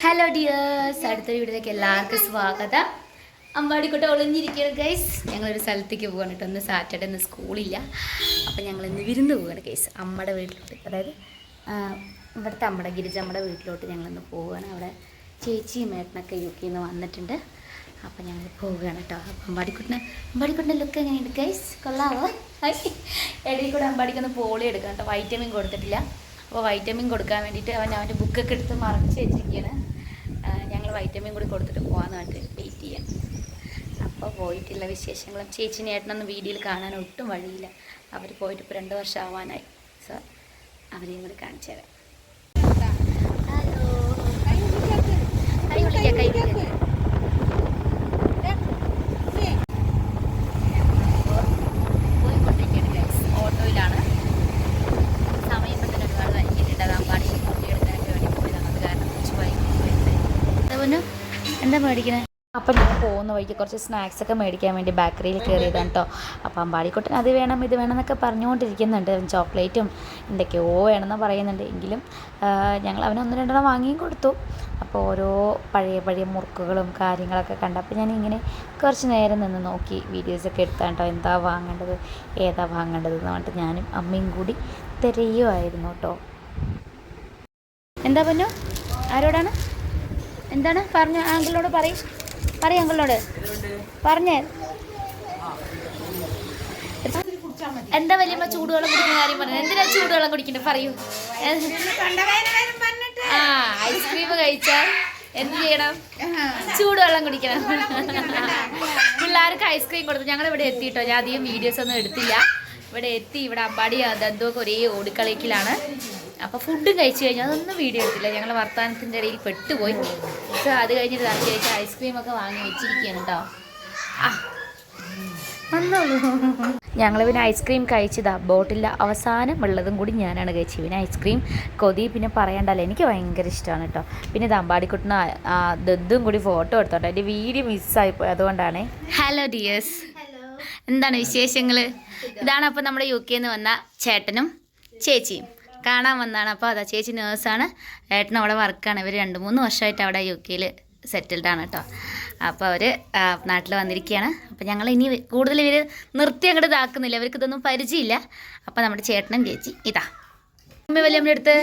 Hello dears അടുത്തൊരു വീട്ടിലേക്ക് എല്ലാവർക്കും സ്വാഗതം. അമ്പാടിക്കോട്ടെ ഒളിഞ്ഞിരിക്കുകയാണ് ഗൈസ് ഞങ്ങളൊരു സ്ഥലത്തേക്ക് പോവാണ് കേട്ടോ. ഇന്ന് സാറ്റർഡേ ഒന്ന് സ്കൂളില്ല. അപ്പം ഞങ്ങൾ ഇന്ന് വിരുന്ന് പോവുകയാണ് ഗൈസ് അമ്മയുടെ വീട്ടിലോട്ട്. അതായത് ഇവിടുത്തെ അമ്മയുടെ ഗിരിജ അമ്മയുടെ വീട്ടിലോട്ട് ഞങ്ങളിന്ന് പോവുകയാണ് അവിടെ ചേച്ചിയും മേട്ടനൊക്കെ യു കെയിൽ നിന്ന് വന്നിട്ടുണ്ട്. അപ്പം ഞങ്ങൾ പോവുകയാണ് കേട്ടോ. അപ്പം അമ്പാടിക്കുട്ടിന് അമ്പാടിക്കുട്ടിന്റെ ലുക്ക് എങ്ങനെയുണ്ട് ഗൈസ് കൊള്ളാവോ? ഇടയിൽ കൂടെ അമ്പാടിക്കൊന്ന് പോളി എടുക്കാം കേട്ടോ. വൈറ്റമിൻ കൊടുത്തിട്ടില്ല. അപ്പോൾ വൈറ്റമിൻ കൊടുക്കാൻ വേണ്ടിയിട്ട് അവൻ അവന്റെ ബുക്കൊക്കെ എടുത്ത് മറച്ച് വെച്ചിരിക്കുകയാണ്. ഞങ്ങൾ വൈറ്റമിൻ കൂടി കൊടുത്തിട്ട് പോകാമെന്ന് പറഞ്ഞിട്ട് വെയിറ്റ് ചെയ്യാം അപ്പോൾ പോയിട്ടുള്ള വിശേഷങ്ങളും ചേച്ചിനെ ഏട്ടനൊന്നും വീഡിയോയിൽ കാണാൻ ഒട്ടും വഴിയില്ല. അവർ പോയിട്ട് ഇപ്പോൾ രണ്ട് വർഷം ആവാനായി. സോ അവരെയും കൂടി കാണിച്ചു തരാം. ഹലോ കൈ വിളിക്കാം കൈ വിളിക്കാം പോയിക്കൊണ്ടിരിക്കുകയാണ് ഗൈസ് ഓട്ടോയിലാണ് സമയം ഇപ്പം തന്നെ ഒരുപാട് വൈകിട്ടുണ്ട് അതാ പണി കൂട്ടിയെടുക്കാനൊക്കെ വേണ്ടി പോയതാണ് അത് കാരണം കുറച്ച് വൈകി പോയത് എന്താ മേടിക്കണേ? അപ്പം ഞാൻ പോകുന്ന വഴിക്ക് കുറച്ച് സ്നാക്സ് ഒക്കെ മേടിക്കാൻ വേണ്ടി ബേക്കറിയിൽ കയറിയതാണ് കേട്ടോ അപ്പം അമ്പാടിക്കുട്ടൻ അത് വേണം ഇത് വേണം എന്നൊക്കെ പറഞ്ഞുകൊണ്ടിരിക്കുന്നുണ്ട്. ചോക്ലേറ്റും എന്തൊക്കെയോ വേണമെന്ന് പറയുന്നുണ്ട്. എങ്കിലും ഞങ്ങൾ അവന് ഒന്ന് രണ്ടെണ്ണം വാങ്ങിയും കൊടുത്തു. അപ്പോൾ ഓരോ പഴയ പഴയ മുറുക്കുകളും കാര്യങ്ങളൊക്കെ കണ്ടപ്പോൾ ഞാൻ ഇങ്ങനെ കുറച്ച് നേരം നിന്ന് നോക്കി വീഡിയോസൊക്കെ എടുത്താണ് കേട്ടോ എന്താ വാങ്ങേണ്ടത് ഏതാ വാങ്ങേണ്ടത് എന്ന് പറഞ്ഞിട്ട് ഞാനും അമ്മയും കൂടി തിരയുമായിരുന്നു കേട്ടോ എന്താ പറഞ്ഞു ആരോടാണ്? എന്താണ്? പറഞ്ഞ ആങ്കിളിനോട് പറയും. പറയും അങ്കിളിനോട്. പറഞ്ഞേ. എന്താ വലിയമ്മ ചൂടുവെള്ളം കുടിക്കുന്ന കാര്യം പറഞ്ഞു എന്തിനാ ചൂടുവെള്ളം കുടിക്കണ്ടേ പറയൂ. ആ ഐസ്ക്രീം കഴിച്ചാൽ എന്ത് ചെയ്യണം? ചൂടുവെള്ളം കുടിക്കണം. പിള്ളേർക്ക് ഐസ്ക്രീം കൊടുത്തു. ഞങ്ങൾ ഇവിടെ എത്തിയിട്ടോ. ഞാൻ അധികം വീഡിയോസ് ഒന്നും എടുത്തില്ല. ഇവിടെ എത്തി ഇവിടെ അമ്പാടി ദന്തുവൊക്കെ ഒരേ ഓടിക്കളിക്കലാണ്. അപ്പോൾ ഫുഡും കഴിച്ചു കഴിഞ്ഞാൽ അതൊന്നും വീഡിയോ എടുത്തില്ല. ഞങ്ങൾ വർത്തമാനത്തിന്റെ ഇടയിൽ പെട്ടുപോയി. പക്ഷേ അത് കഴിഞ്ഞിട്ട് ദാ ചേച്ചി ഐസ്ക്രീമൊക്കെ വാങ്ങി വെച്ചിരിക്കുകയാണ് കേട്ടോ ഞങ്ങൾ പിന്നെ ഐസ്ക്രീം കഴിച്ചതാ ബോട്ടിലെ അവസാനം ഉള്ളതും കൂടി ഞാനാണ് കഴിച്ചത്. പിന്നെ ഐസ്ക്രീം കൊതി പിന്നെ പറയണ്ടല്ലോ. എനിക്ക് ഭയങ്കര ഇഷ്ടമാണ് കേട്ടോ പിന്നെ ഇത് അമ്പാടിക്കുട്ടിന് ദദ്ദും കൂടി ഫോട്ടോ എടുത്തോട്ടോ. എന്റെ വീഡിയോ മിസ്സായിപ്പോയി അതുകൊണ്ടാണ്. ഹലോ ഡിയേഴ്സ് എന്താണ് വിശേഷങ്ങൾ ഇതാണ് അപ്പോൾ നമ്മുടെ യു കെയിൽ നിന്ന് വന്ന ചേട്ടനും ചേച്ചിയും. കാണാൻ വന്നതാണ്. അപ്പോൾ അതാ ചേച്ചി നേഴ്സാണ്. ഏട്ടൻ അവിടെ വർക്കാണ്. ഇവർ രണ്ട് മൂന്ന് വർഷമായിട്ട് അവിടെ യു കെയിൽ ആണ് കേട്ടോ അപ്പോൾ അവർ നാട്ടിൽ വന്നിരിക്കുകയാണ് അപ്പോൾ ഞങ്ങൾ ഇനി കൂടുതൽ ഇവർ നിർത്തി അങ്ങോട്ട് ഇതാക്കുന്നില്ല. ഇവർക്ക് ഇതൊന്നും പരിചയമില്ല. അപ്പോൾ നമ്മുടെ ചേട്ടനും ചേച്ചി ഇതാ. അമ്മ വലിയമ്മയുടെ അടുത്ത്.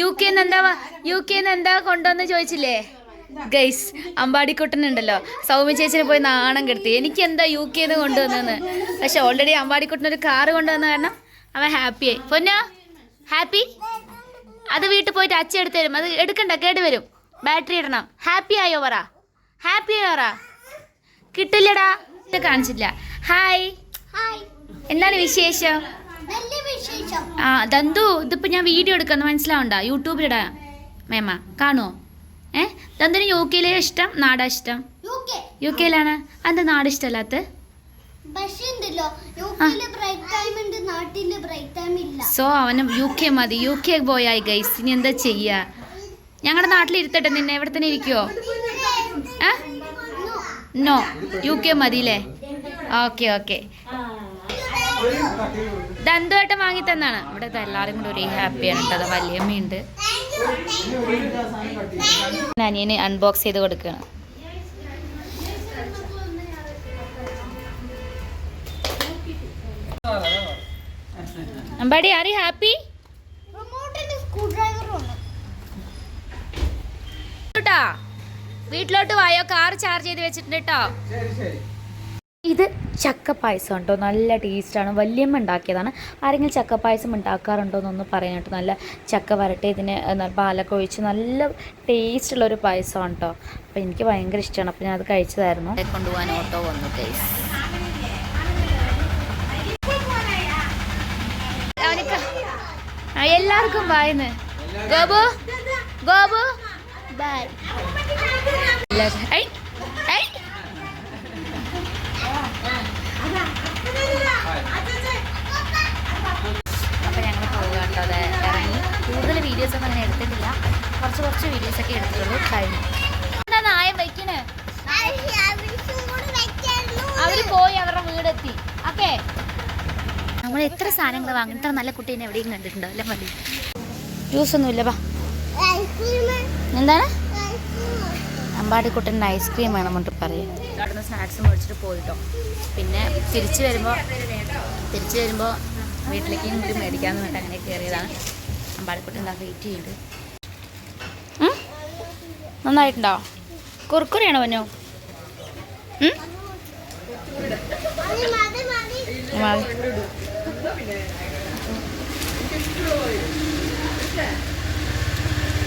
യു കെന്ന് എന്താ യു കെന്ന് എന്താ കൊണ്ടുവന്ന് ചോദിച്ചില്ലേ? ഗൈസ് അമ്പാടിക്കുട്ടനുണ്ടല്ലോ. സൗമ്യ ചേച്ചിനെ പോയി നാണം കെടുത്തി. എനിക്ക് എന്താ യു കെ എന്ന് കൊണ്ടുവന്നതെന്ന്? പക്ഷെ ഓൾറെഡി അമ്പാടിക്കുട്ടനൊരു കാറ് കൊണ്ടുവന്ന കാരണം അവൻ ആയി. പൊന്നോ? ഹാപ്പി അത് വീട്ടിൽ പോയിട്ട് അച്ഛ എടുത്ത് തരും. അത് എടുക്കണ്ട കേട് വരും. ബാറ്ററി ഇടണം. ഹാപ്പി ആയോ പറ? ഹാപ്പി ആയോ പറ? കിട്ടില്ലടാ. ഇത് കാണിച്ചില്ല. ഹായ് എന്താണ് വിശേഷം? ആ ദന്തു ഇതിപ്പോ ഞാൻ വീഡിയോ എടുക്കാന്ന് മനസ്സിലാവണ്ട? യൂട്യൂബിലിടാ മേമ കാണുമോ ഏ? തന്തിന് യു കെയിലെ ഇഷ്ടം നാടാ ഇഷ്ടം? യു കെയിലാണ്. എന്താ നാട് ഇഷ്ടമല്ലാത്ത? സോ അവന് യു കെ മതി. യു കെ പോയായി ഗൈസ് ഇനി എന്താ ചെയ്യാ? ഞങ്ങളുടെ നാട്ടിൽ ഇരുത്തട്ടെ നിന്നെ എവിടെ തന്നെ ഇരിക്കുവോ? No U K മതിയില്ലേ? Okay okay. ദന്തുമായിട്ട് വാങ്ങി തന്നാണ്. ഇവിടെ എല്ലാവരും കൂടി ഒരേ ഹാപ്പിയാണ് കേട്ടോ. അത് വല്യമ്മയുണ്ട്. അനിയന് അൺബോക്സ് ചെയ്ത് കൊടുക്കണം അമ്പാടി ആർ യു ഹാപ്പി വീട്ടിലോട്ട് വായോ? കാർ ചാർജ് ചെയ്ത് വെച്ചിട്ടുണ്ട് കേട്ടോ. ഇത് ചക്ക പായസം ഉണ്ടോ? നല്ല ടേസ്റ്റാണ്. വല്യമ്മ ഉണ്ടാക്കിയതാണ്. ആരെങ്കിലും ചക്ക പായസം ഉണ്ടാക്കാറുണ്ടോ എന്നൊന്ന് പറയാൻ കേട്ടോ. നല്ല ചക്ക വരട്ടെ ഇതിന് പാലൊക്കെ ഒഴിച്ച് നല്ല ടേസ്റ്റുള്ള ഒരു പായസമാണ് കേട്ടോ അപ്പോൾ എനിക്ക് ഭയങ്കര ഇഷ്ടമാണ് അപ്പോൾ ഞാൻ അത് കഴിച്ചതായിരുന്നു കൊണ്ടുപോകാൻ ഓട്ടോ വന്നു ടേസ്റ്റ് എല്ലാവർക്കും വായന്ന് ഗോബു ഗോബു ബൈ ഐ അപ്പോൾ ഞങ്ങൾ പോവുക കേട്ടോ അത് ഇറങ്ങി കൂടുതൽ വീഡിയോസ് ഒന്നും അങ്ങനെ എടുത്തിട്ടില്ല. കുറച്ച് കുറച്ച് വീഡിയോസ് ഒക്കെ എടുത്തിട്ടുള്ളൂ കഴിഞ്ഞു. എന്താ നായം വയ്ക്കണേ അവർ പോയി അവരുടെ വീടെത്തി. ഓക്കെ. നമ്മൾ എത്ര സാധനങ്ങൾ വാങ്ങി? ഇത്ര നല്ല കുട്ടീനെ എവിടെയും കണ്ടിട്ടുണ്ടോ? അല്ലേ മതി. ജ്യൂസ് ബാ ഐസ്ക്രീം എന്താണ്? അമ്പാടി അമ്പാടിക്കുട്ടൻ ഐസ്ക്രീം വേണം എന്നിട്ട് പറയും അവിടുന്ന് സ്നാക്സ് മേടിച്ചിട്ട് പോയിട്ടോ. പിന്നെ തിരിച്ചു വരുമ്പോൾ തിരിച്ചു വരുമ്പോൾ വീട്ടിലേക്കും കൂടി മേടിക്കാമെന്ന് പറഞ്ഞിട്ട് അങ്ങനെ കയറിയതാണ്. അമ്പാടിക്കുട്ടൻ എന്താ വെയിറ്റ് ചെയ്ത്? നന്നായിട്ടുണ്ടോ? കുറുക്കുറിയാണോ പൊന്നോ?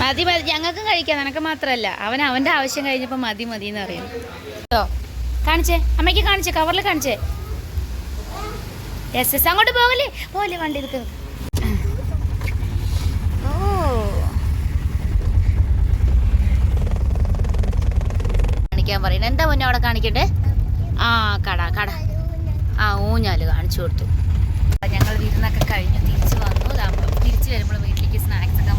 മതി. മതി ഞങ്ങൾക്കും കഴിക്കാം. നിനക്ക് മാത്രമല്ല അവൻ അവന്റെ ആവശ്യം കഴിഞ്ഞപ്പോൾ മതി മതി എന്ന് പറയും. കാണിച്ചേ. അമ്മയ്ക്ക് കാണിച്ചേ. കവറിൽ കാണിച്ചേ. എസ് എസ് അങ്ങോട്ട് പോകല്ലേ പോലെ വണ്ടി കാണിക്കാൻ പറയുന്നത്. എന്താ മുന്നേ അവിടെ കാണിക്കട്ടെ ആ കട കട. ആ ഊഞ്ഞാൽ കാണിച്ചു കൊടുത്തു. ഞങ്ങൾ വിരുന്നൊക്കെ കഴിഞ്ഞു. തിരിച്ചു വന്നു. തിരിച്ചു വരുമ്പോൾ വീട്ടിലേക്ക് സ്നാക്സ് ഒക്കെ